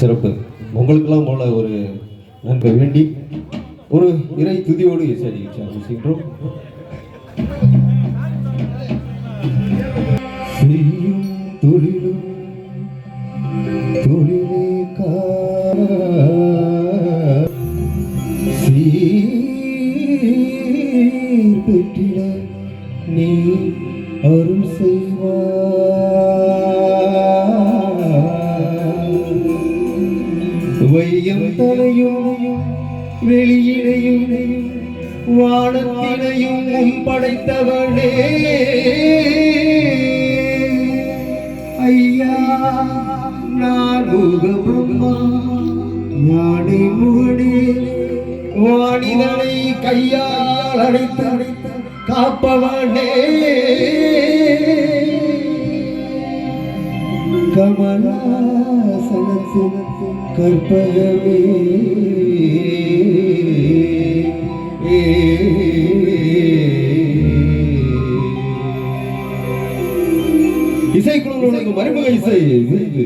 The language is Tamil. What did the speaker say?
சிறப்பு. உங்களுக்கெல்லாம் போல ஒரு நன்மை வேண்டி ஒரு இறை துதியோடு இசை நிகழ்ச்சி செய்யும் தொழிலும் தொழிலே காற்றிட நீ அருள் செய்வாய். வையம் தலையும் வெளியினையும் வானத்தினையும் உன் படைத்தவனே. ஐயா நான் முகபிரம்மா யானை முகடே வாணிதனை கையால் அடைத்து காப்பவனே. கமலாசனத்தில் கற்பகமே இசைக்குழுவினுடைய மறைமுக இசை. விருது